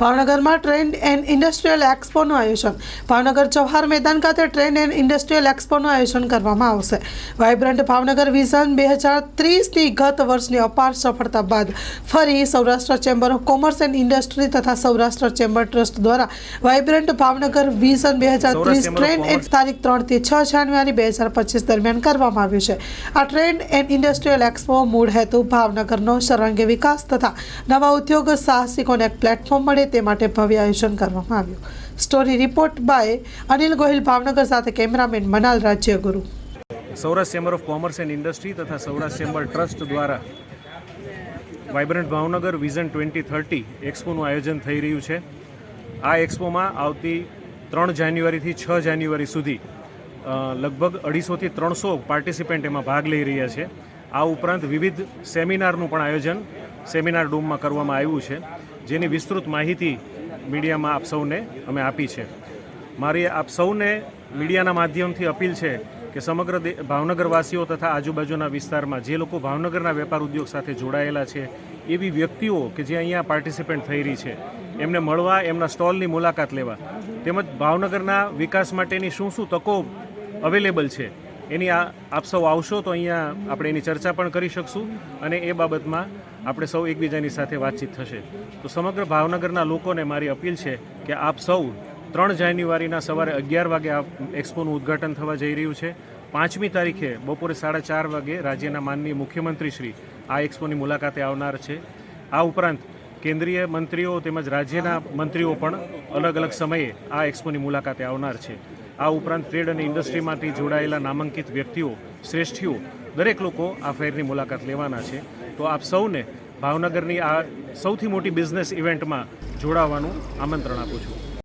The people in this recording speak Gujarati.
ભાવનગરમાં ટ્રેન્ડ એન્ડ ઇન્ડસ્ટ્રીયલ એક્સપોનું આયોજન. ભાવનગર જવાહર મેદાન ખાતે ટ્રેન્ડ એન્ડ ઇન્ડસ્ટ્રીયલ એક્સપોનું આયોજન કરવામાં આવશે. વાઇબ્રન્ટ ભાવનગર વિઝન બે હજાર ત્રીસની ગત વર્ષની અપાર સફળતા બાદ ફરી Saurashtra chamber of commerce and industry તથા સૌરાષ્ટ્ર ચેમ્બર ટ્રસ્ટ દ્વારા વાઇબ્રન્ટ ભાવનગર વિઝન બે હજાર ત્રીસ ટ્રેન ટ્રેન્ડ એન્ડ તારીખ ત્રણથી છ જાન્યુઆરી બે હજાર પચીસ દરમિયાન કરવામાં આવ્યું છે. આ ટ્રેન્ડ એન્ડ ઇન્ડસ્ટ્રીયલ એક્સપો મૂળ હેતુ ભાવનગરનો સર્વાંગી વિકાસ તથા નવા ઉદ્યોગ સાહસિકોને એક પ્લેટફોર્મ મળે તે માટે ભવ્ય આયોજન કરવામાં આવ્યું. Story report by Anil Gohil, Bhavnagar સાથે cameraman Manal, Rajyaguru. Saurashtra chamber of commerce and industry તથા સૌરાષ્ટ્ર ચેમ્બર ટ્રસ્ટ દ્વારા vibrant Bhavnagar vision twenty thirty એક્સપોનું આયોજન થઈ રહ્યું છે. આ એક્સપોમાં આવતી ત્રણ જાન્યુઆરીથી છ જાન્યુઆરી સુધી લગભગ અઢીસોથી ત્રણસો પાર્ટિસિપન્ટ એમાં ભાગ લઈ રહ્યા છે. આ ઉપરાંત વિવિધ સેમિનારનું પણ આયોજન સેમિનાર ડૂમમાં કરવામાં આવ્યું છે. જેની વિસ્તૃત માહિતી મીડિયામાં આપ સૌને અમે આપી છે. મારી આપ સૌને મીડિયાના માધ્યમથી અપીલ છે કે સમગ્ર ભાવનગરવાસીઓ તથા આજુબાજુના વિસ્તારમાં જે લોકો ભાવનગરના વેપાર ઉદ્યોગ સાથે જોડાયેલા છે, એવી વ્યક્તિઓ કે જે અહીંયા પાર્ટિસિપેન્ટ થઈ રહી છે, એમને મળવા, એમના સ્ટોલની મુલાકાત લેવા, તેમજ ભાવનગરના વિકાસ માટેની શું શું તકો અવેલેબલ છે એની આ આપ સૌ આવશો તો અહીંયા આપણે એની ચર્ચા પણ કરી શકશું અને એ બાબતમાં આપણે સૌ એકબીજાની સાથે વાતચીત થશે. તો સમગ્ર ભાવનગરના લોકોને મારી અપીલ છે કે આપ સૌ ત્રણ જાન્યુઆરીના સવારે અગિયાર વાગે આ એક્સપોનું ઉદ્ઘાટન થવા જઈ રહ્યું છે. પાંચમી તારીખે બપોરે સાડા ચાર વાગે રાજ્યના માનનીય મુખ્યમંત્રી શ્રી આ એક્સપોની મુલાકાતે આવનાર છે. આ ઉપરાંત કેન્દ્રીય મંત્રીઓ તેમજ રાજ્યના મંત્રીઓ પણ અલગ અલગ સમયે આ એક્સપોની મુલાકાતે આવનાર છે. આ ઉપરાંત ટ્રેડ અને ઇન્ડસ્ટ્રીમાંથી જોડાયેલા નામાંકિત વ્યક્તિઓ, શ્રેષ્ઠીઓ, દરેક લોકો આ ફેરની મુલાકાત લેવાના છે. તો આપ સૌને ભાવનગરની આ સૌથી મોટી બિઝનેસ ઇવેન્ટમાં જોડાવાનું આમંત્રણ આપું છું.